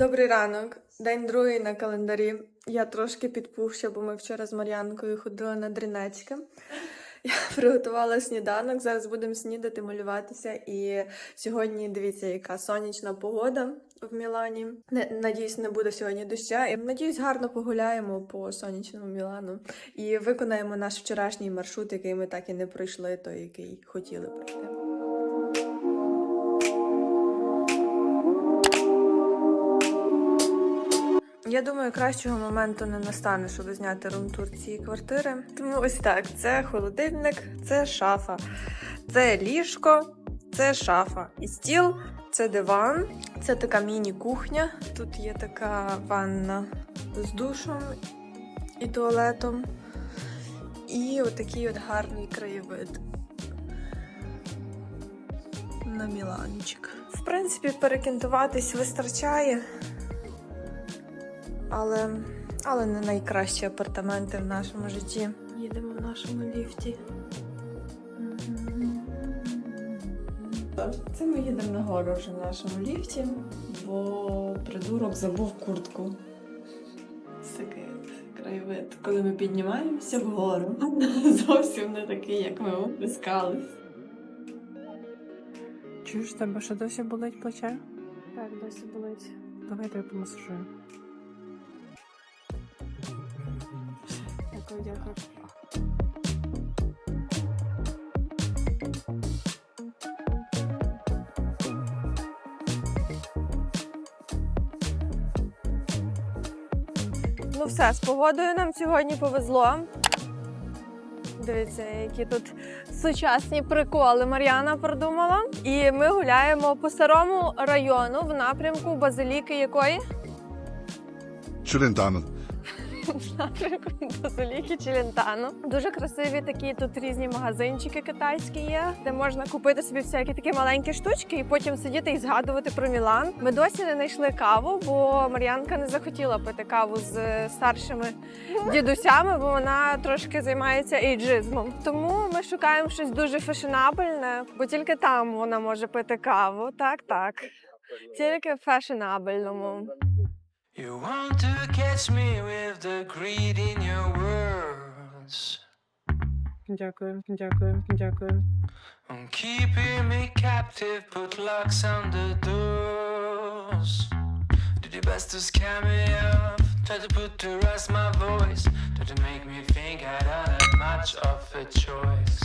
Добрий ранок, день другий на календарі. Я трошки підпухша, бо ми вчора з Мар'янкою ходили на дрінечки. Я приготувала сніданок. Зараз будемо снідати, малюватися. І сьогодні дивіться, яка сонячна погода в Мілані. Надіюсь, не буде сьогодні доща. І надіюсь, гарно погуляємо по сонячному Мілану і виконаємо наш вчорашній маршрут, який ми так і не пройшли, той, який хотіли пройти. Я думаю, кращого моменту не настане, щоб зняти румтур цієї квартири. Тому ось так: це холодильник, це шафа, це ліжко, це шафа. І стіл, це диван, це така міні-кухня. Тут є така ванна з душем і туалетом. І отакий от гарний краєвид на Міланчик. В принципі, перекінтуватись вистачає але, але не найкращі апартаменти в нашому житті. Їдемо в нашому ліфті. Це ми їдемо нагору вже в нашому ліфті, бо придурок забув куртку. Це такий краєвид, коли ми піднімаємося вгору. Зовсім не такий, як ми опускались. Чуєш, тебе що досі болить плече? Так, досі болить. Давай я тебе помасажую. Дякую, дякую. Ну все, з погодою нам сьогодні повезло. Дивіться, які тут сучасні приколи Мар'яна придумала. І ми гуляємо по старому району в напрямку базиліки якої? Напрямку Базиліки Челентано. Дуже красиві такі тут різні магазинчики китайські є, де можна купити собі всякі такі маленькі штучки і потім сидіти і згадувати про Мілан. Ми досі не знайшли каву, бо Мар'янка не захотіла пити каву з старшими дідусями, бо вона трошки займається ейджизмом. Тому ми шукаємо щось дуже фешенабельне, бо тільки там вона може пити каву. Так, так. Тільки в фешенабельному. You want to catch me with the greed in your words. Дякую, дякую, дякую. On keeping me captive, put locks on the doors. Did your best to scare me off. Try to put to rest my voice. Try to make me think I don't have much of a choice.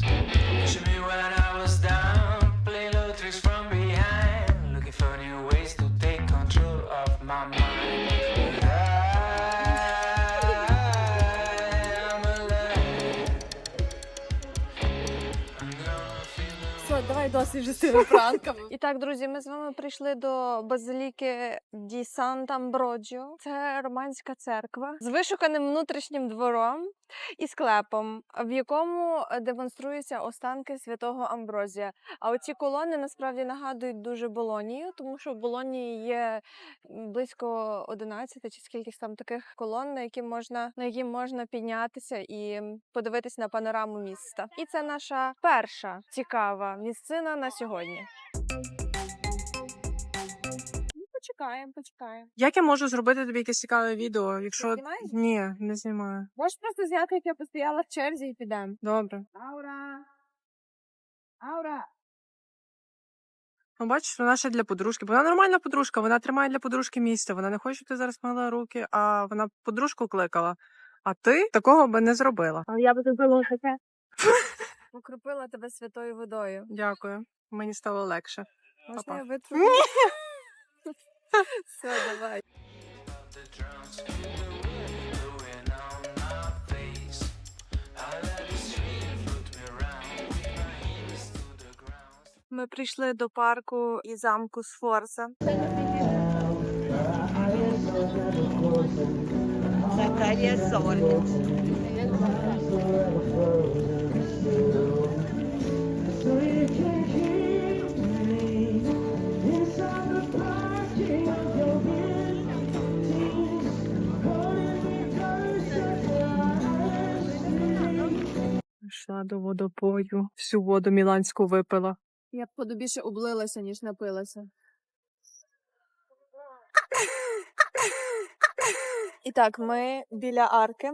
Цими пранками. І так, друзі, ми з вами прийшли до базиліки Ді Сант'Амброджіо. Це романська церква з вишуканим внутрішнім двором і склепом, в якому демонструються останки святого Амброзія. А оці колони насправді нагадують дуже Болонію, тому що в Болонії є близько 11 чи скільки там таких колон, на які можна на які можна піднятися і подивитись на панораму міста. І це наша перша цікава місцина на сьогодні. Ну, Почекаємо, почекаємо. Як я можу зробити тобі якесь цікаве відео, якщо. знімаєш? Ні, не знімаю. Можеш просто зняти, як я постояла в черзі і підемо. Добре. Аура! Аура! Ну, бачиш, вона ще для подружки. Бо Вона нормальна подружка, вона тримає для подружки місце. Вона не хоче, щоб ти зараз мила руки, а вона подружку кликала. А ти такого би не зробила. Але я би зробила таке. Покропила тебе святою водою. Дякую. Мені стало легше. Можна Па-па. я витру? Все, давай. Ми прийшли до парку і замку Сфорса. Закарія Сорт. Водопою, всю воду міланську випила. Я б подобіше облилася, ніж напилася. І так, ми біля арки.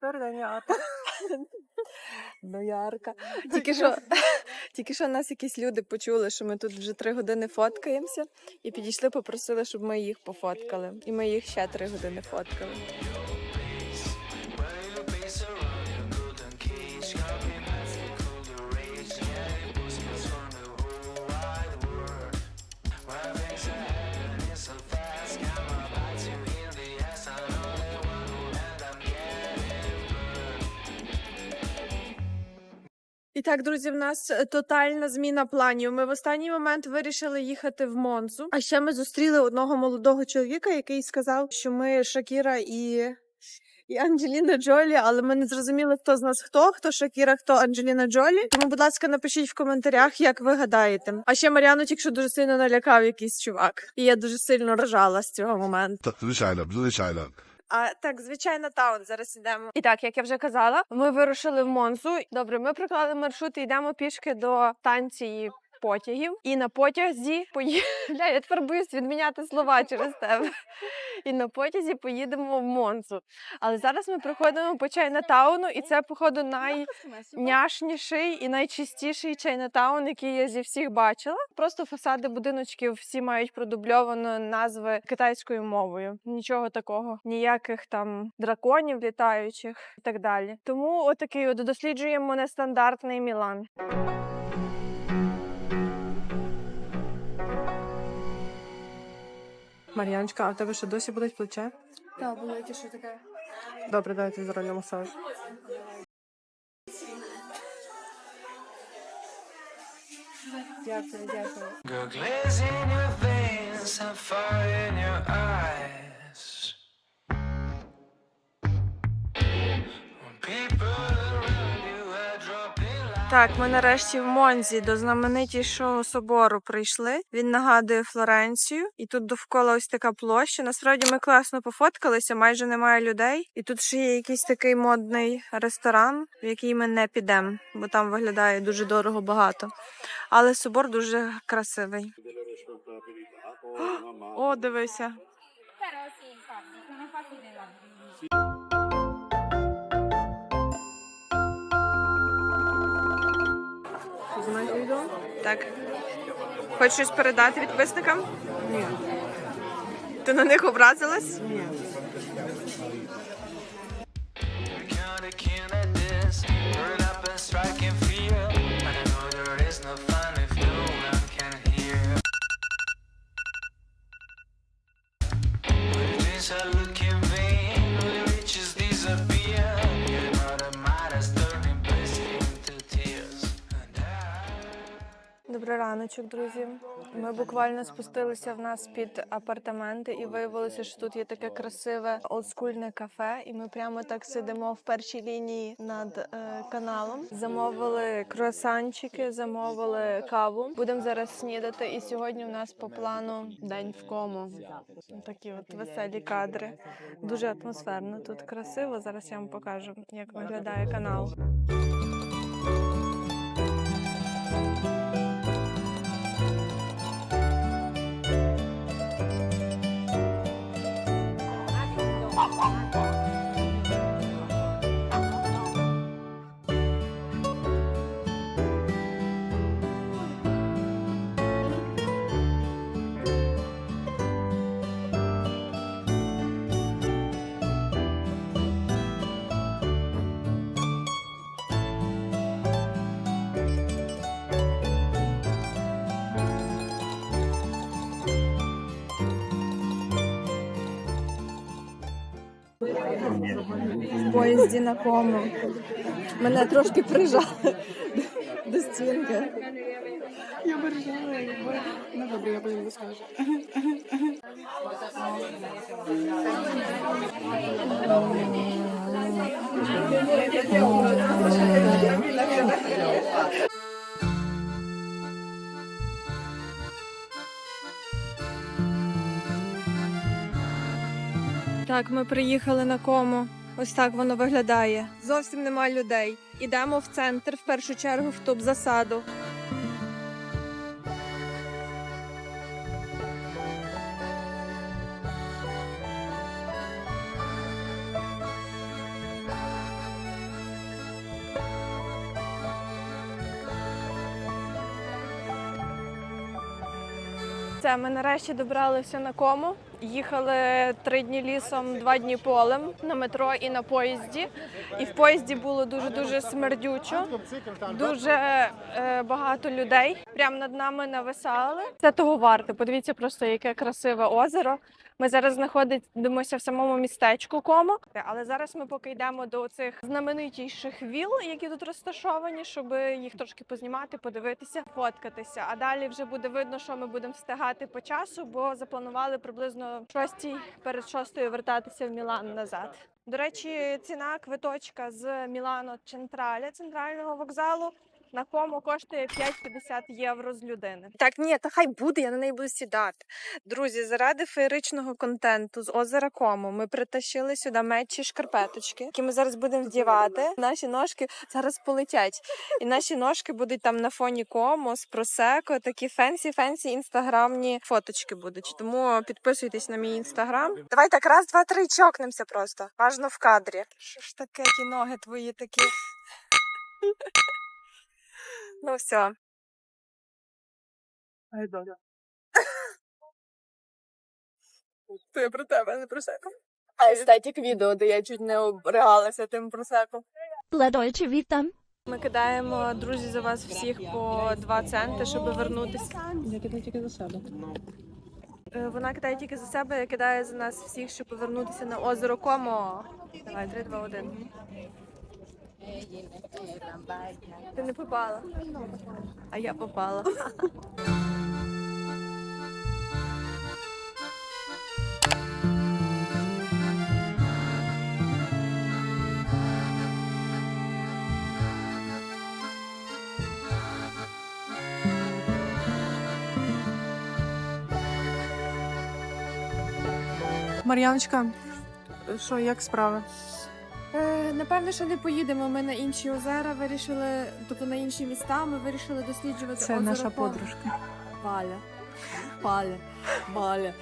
Передання. Ну, ярка. Тільки що, тільки що нас якісь люди почули, що ми тут вже три години фоткаємося, і підійшли, попросили, щоб ми їх пофоткали. І ми їх ще три години фоткали. Так, друзі, в нас е, тотальна зміна планів. Ми в останній момент вирішили їхати в Монзу. А ще ми зустріли одного молодого чоловіка, який сказав, що ми Шакіра і. І Анджеліна Джолі, але ми не зрозуміли, хто з нас хто, хто Шакіра, хто Анджеліна Джолі. Тому, будь ласка, напишіть в коментарях, як ви гадаєте. А ще Мар'яну тільки що дуже сильно налякав якийсь чувак. І я дуже сильно ржала з цього моменту. Звичайно, звичайно. А так, звичайно, таун зараз йдемо. І так, як я вже казала, ми вирушили в Монзу. Добре, ми проклали маршрут і йдемо пішки до станції потягів. І на потязі поїдемо. Тепер боюсь відміняти слова через тебе. І на потязі поїдемо в Монзу. Але зараз ми проходимо по Чайнатауну, і це, походу, найняшніший і найчистіший Чайнатаун, який я зі всіх бачила. Просто фасади будиночків всі мають продубльовано назви китайською мовою. Нічого такого, ніяких там драконів літаючих і так далі. Тому отакий от досліджуємо нестандартний Мілан. Мар'яночка, а в тебе ще досі болить плече? Так, було яке що таке. Добре, давайте зробимо масаж. Дякую, дякую. Так, ми нарешті в Монзі до знаменитішого собору прийшли. Він нагадує Флоренцію, і тут довкола ось така площа. Насправді ми класно пофоткалися, майже немає людей. І тут ще є якийсь такий модний ресторан, в який ми не підемо, бо там виглядає дуже дорого багато. Але собор дуже красивий. О, дивися. Знімаєш відео? Так. Хочеш щось передати підписникам? Ні. Ти на них образилась? Ні. Раночок, друзі. Ми буквально спустилися в нас під апартаменти і виявилося, що тут є таке красиве олдскульне кафе. І ми прямо так сидимо в першій лінії над е, каналом. Замовили круасанчики, замовили каву. Будемо зараз снідати. І сьогодні у нас по плану день в кому. Такі от веселі кадри. Дуже атмосферно. Тут красиво. Зараз я вам покажу, як виглядає канал. Поїзді на кому. Мене трошки прижали до стінки. Я вирішила, якби. Ну добре, я потім розкажу. Так, ми приїхали на кому. Ось так воно виглядає. Зовсім нема людей. Ідемо в центр, в першу чергу, в топ-засаду. Це ми нарешті добралися на кому. Їхали три дні лісом, два дні полем на метро і на поїзді. І в поїзді було дуже дуже смердючо, дуже е, багато людей. Прямо над нами нависали. Це того варте. Подивіться просто, яке красиве озеро. Ми зараз знаходимося в самому містечку Комо, але зараз ми поки йдемо до цих знаменитіших віл, які тут розташовані, щоб їх трошки познімати, подивитися, фоткатися. А далі вже буде видно, що ми будемо встигати по часу, бо запланували приблизно шостій перед шостою вертатися в Мілан назад. До речі, ціна квиточка з Мілано Централя, центрального вокзалу. На кому коштує 5,50 євро з людини. Так, ні, та хай буде, я на неї буду сідати. Друзі, заради феєричного контенту з озера Кому ми притащили сюди мечі шкарпеточки, які ми зараз будемо вдівати. Наші ножки зараз полетять. І наші ножки будуть там на фоні Кому з просеко. Такі фенсі-фенсі інстаграмні фоточки будуть. Тому підписуйтесь на мій інстаграм. Давай так, раз, два, три, чокнемося просто. Важно в кадрі. Що ж таке, ті ноги твої такі? Ну все. Ай. То я про тебе, не про себе. А естетик відео, де я чуть не обригалася тим просеком. Dolce Vita. Ми кидаємо друзі за вас всіх по 2 центи, щоб вернутися. Я кидаю тільки за себе. Е, Вона кидає тільки за себе, я кидаю за нас всіх, щоб повернутися на озеро Комо. Давай, 3, 2, 1. Ти не попала. А я попала. Мар'яночка, що, як справи? Напевно, що не поїдемо. Ми на інші озера вирішили, тобто на інші міста. Ми вирішили досліджувати Це озеро наша подружка. Валя. Валя. Валя.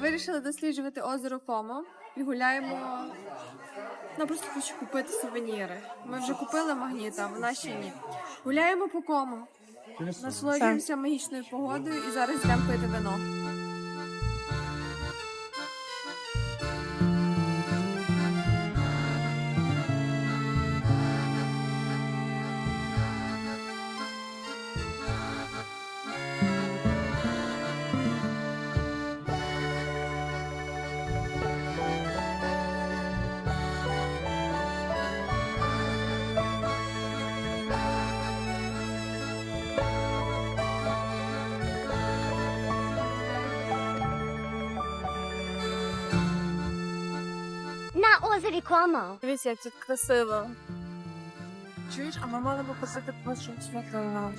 Вирішили досліджувати озеро Комо і гуляємо. Ну, просто хочу купити сувеніри. Ми вже купили магніт, а вона ще ні. Гуляємо по кому. Насолоджуємося магічною погодою і зараз йдемо пити вино. Озері Комо. Дивіться, як тут красиво. Чуєш, а ми мали би посити вашу свято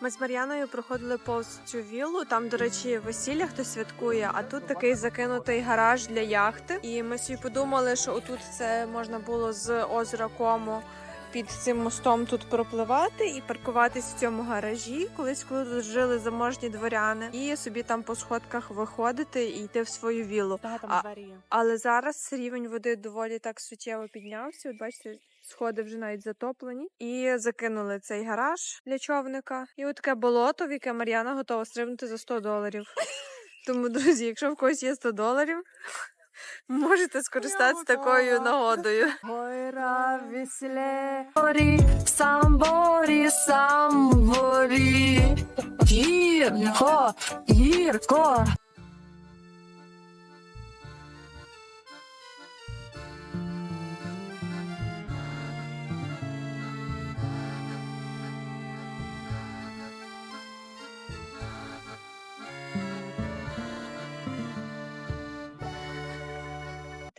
Ми з Мар'яною проходили повз цю віллу. Там, до речі, весілля хтось святкує, а тут такий закинутий гараж для яхти. І ми собі подумали, що отут це можна було з озера Комо під цим мостом тут пропливати і паркуватись в цьому гаражі. Колись, коли тут жили заможні дворяни, і собі там по сходках виходити і йти в свою. Та, там А- Але зараз рівень води доволі так суттєво піднявся. От бачите, сходи вже навіть затоплені. І закинули цей гараж для човника. І от таке болото, в яке Мар'яна готова стрибнути за 100 доларів. Тому, друзі, якщо в когось є 100 доларів, можете скористатися такою нагодою. Гойра вісле. Самборі, самборі. Гірко, гірко.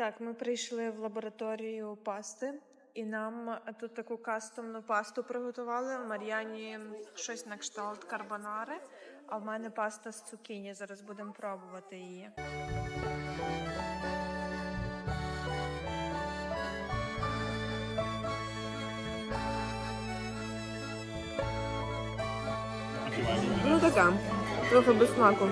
Так, ми прийшли в лабораторію пасти, і нам тут таку кастомну пасту приготували. Мар'яні щось на кшталт карбонари, а в мене паста з цукіні. Зараз будемо пробувати її. Ну така, трохи без смаку.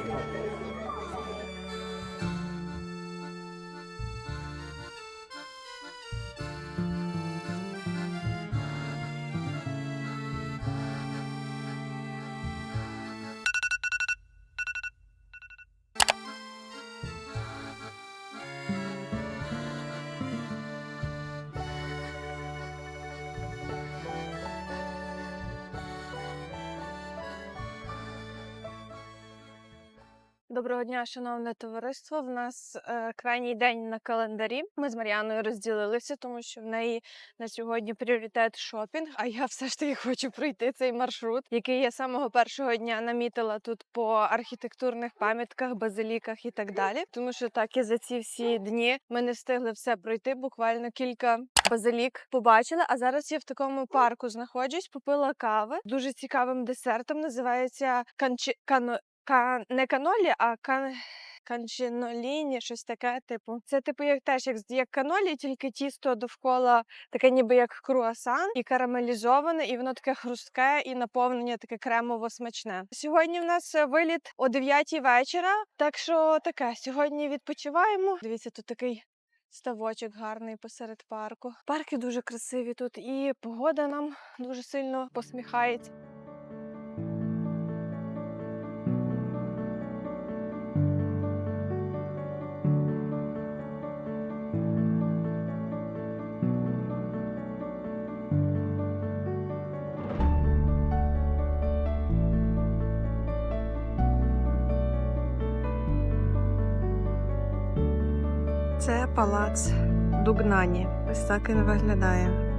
Доброго дня, шановне товариство. В нас е, крайній день на календарі. Ми з Мар'яною розділилися, тому що в неї на сьогодні пріоритет шопінг. А я все ж таки хочу пройти цей маршрут, який я самого першого дня намітила тут по архітектурних пам'ятках, базиліках і так далі. Тому що так і за ці всі дні ми не встигли все пройти. Буквально кілька базилік побачили. А зараз я в такому парку знаходжусь, попила кави дуже цікавим десертом. Називається канчі кано. Ка... не канолі, а кан... канчиноліні, щось таке, типу. Це типу як теж як, як канолі, тільки тісто довкола таке ніби як круасан і карамелізоване, і воно таке хрустке і наповнення таке кремово смачне. Сьогодні в нас е, виліт о 9 вечора, так що таке. Сьогодні відпочиваємо. Дивіться, тут такий. Ставочок гарний посеред парку. Парки дуже красиві тут, і погода нам дуже сильно посміхається. Палац Дугнані. Ось так він виглядає.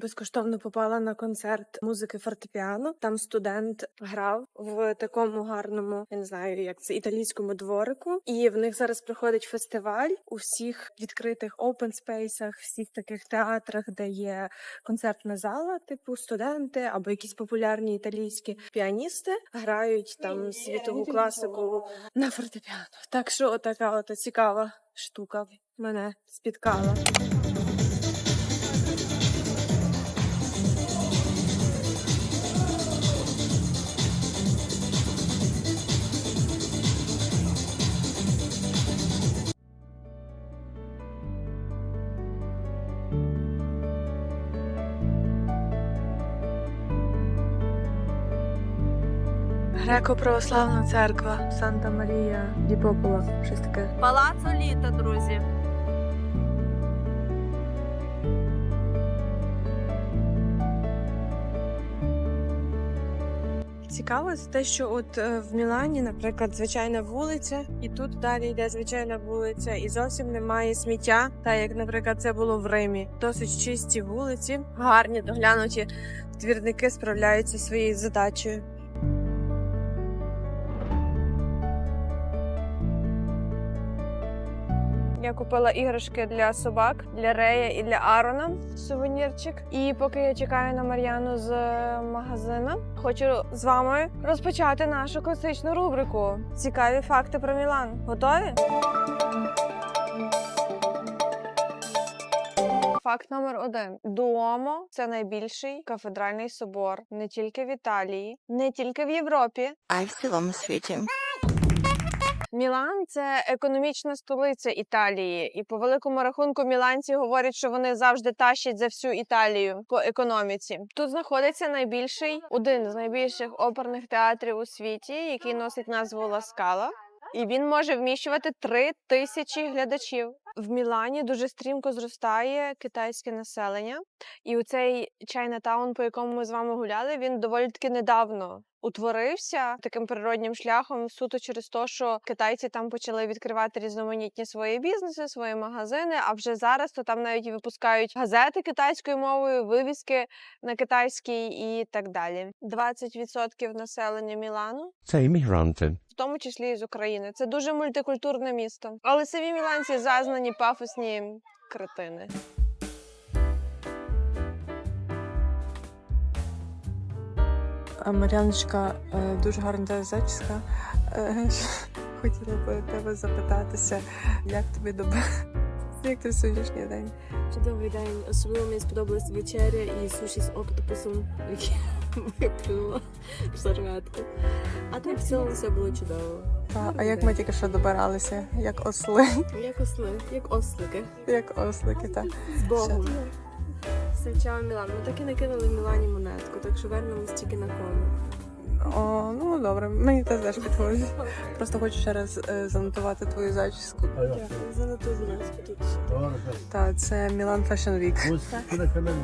Безкоштовно попала на концерт музики фортепіано. Там студент грав в такому гарному, я не знаю, як це італійському дворику. І в них зараз проходить фестиваль у всіх відкритих open спейсах, всіх таких театрах, де є концертна зала, типу студенти або якісь популярні італійські піаністи грають там світову класику на фортепіано. Так що така от цікава штука мене спіткала. Греко-православна церква Санта Марія Ді Попола. Щось таке. Палацо літа, друзі. Цікаво це те, що от е, в Мілані, наприклад, звичайна вулиця, і тут далі йде звичайна вулиця, і зовсім немає сміття, так як, наприклад, це було в Римі. Досить чисті вулиці, гарні, доглянуті. Двірники справляються своєю задачею. Я купила іграшки для собак, для Рея і для Арона. Сувенірчик. І поки я чекаю на Мар'яну з е, магазину, хочу з вами розпочати нашу класичну рубрику. Цікаві факти про Мілан. Готові? Факт номер один: Дуомо це найбільший кафедральний собор не тільки в Італії, не тільки в Європі, А й в цілому світі. Мілан це економічна столиця Італії, і по великому рахунку міланці говорять, що вони завжди тащать за всю Італію по економіці. Тут знаходиться найбільший один з найбільших оперних театрів у світі, який носить назву Ласкала, І він може вміщувати три тисячі глядачів. В Мілані дуже стрімко зростає китайське населення, і у цей Чайнатаун, по якому ми з вами гуляли, він доволі таки недавно утворився таким природнім шляхом, суто через те, що китайці там почали відкривати різноманітні свої бізнеси, свої магазини. А вже зараз то там навіть випускають газети китайською мовою, вивіски на китайській і так далі. 20% населення Мілану Це іммігранти. в тому числі і з України. Це дуже мультикультурне місто. Але самі міланці зазнані пафосні кретини. Мар'яночка, е, дуже гарна зачіска. Е, Хотіла б тебе запитатися, як тобі доба? Як ти сьогоднішній день? Чудовий день. Особливо мені сподобалась вечеря і суші з октопусом, які виплюнула в серветку. А так в цілому все було чудово. Та, а як ми тільки що добиралися? Як осли, Як осли, як ослики. як ослики, так. З Богом. Зустрічали Мілан. Ми так і не кинули Мілані монетку, так що вернемось тільки на кому. О, ну добре, мені теж теж підходить. Просто хочу ще раз е, занотувати твою зачіску. Дякую. Занотуй, будь ласка, тут ще. Та це Мілан Fashion Week. Ось куди канал